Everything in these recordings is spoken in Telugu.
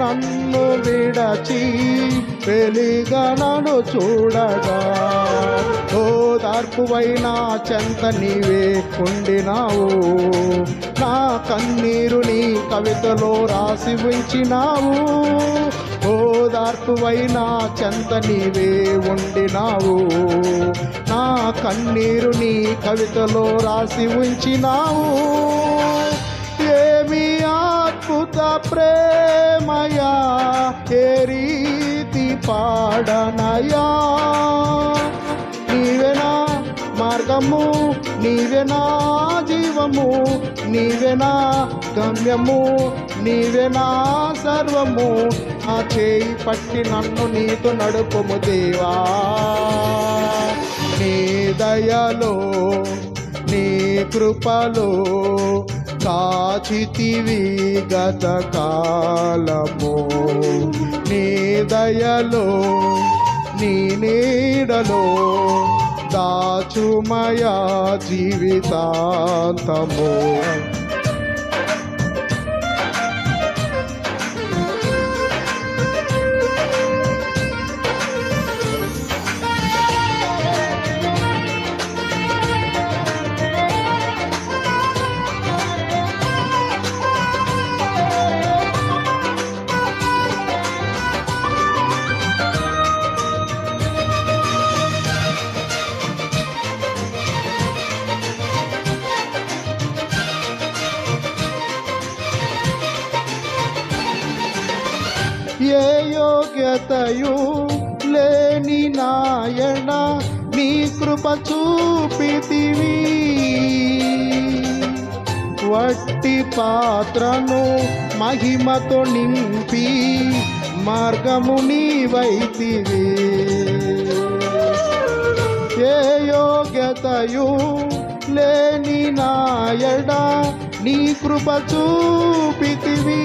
నన్ను విడచి వెలిగా నన్ను చూడగా. ఓ దార్పువైనా చెంత నీవే ఉండినావు. నా కన్నీరు నీ కవితలో రాసి ఉంచినావు. ఓ చెంత నీవే ఉండినావు. నా కన్నీరు నీ కవితలో రాసి ఉంచినావు. అద్భుత ప్రేమయా ఏ రీతి పాడనయా? నీవెనా మార్గము నీవెనా జీవము నీవెనా గమ్యము నీవెనా సర్వము? ఆ చేయి పట్టి నన్ను నీతో నడుపుము దేవా. నీ దయలో నీ కృపలో కాచితివి గత కాలము నీ దయలో నీ నీడలో దాచుమయా జీవితాంతము. ఏ యోగ్యతయు లేని నాయణ నీ కృప చూపితివి. వట్టి పాత్రను మహిమతో నింపి మార్గము నీవైతివి. ఏ యోగ్యతయు లేని నాయడ నీ కృప చూపితివి.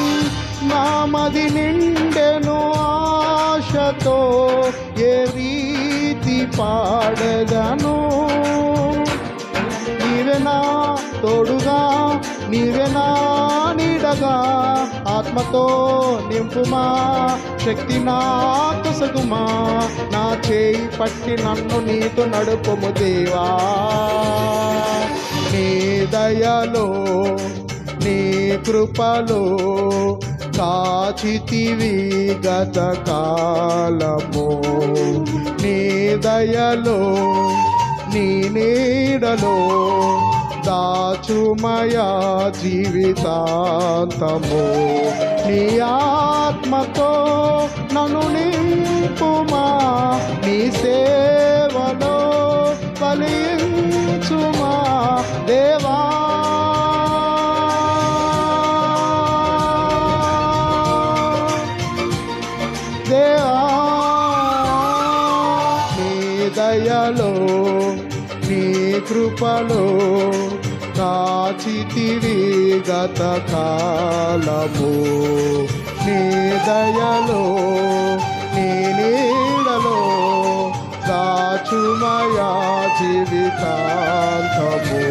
నామది నిండెను ఆశతో ఏ రీతి పాడదను నీవెనా తోడుగా నీవెనా నీడగా ఆత్మతో నింపుమా? శక్తి నాకు సగుమా? నా చేయి పట్టి నన్ను నీతో నడుపుము దేవా. నీ దయలో నీ కృపలో కాచితివి గత కాలము నీ దయలో నీ నీడలో దాచుమయా జీవితాంతము. నీ ఆత్మతో నన్ను నింపుమా నీ సేవలో బలి దయలో నీ కృపలో కాచితివి గత కాలము. నీ దయలో నీ నీడలో దాచుమయా జీవితాంతము.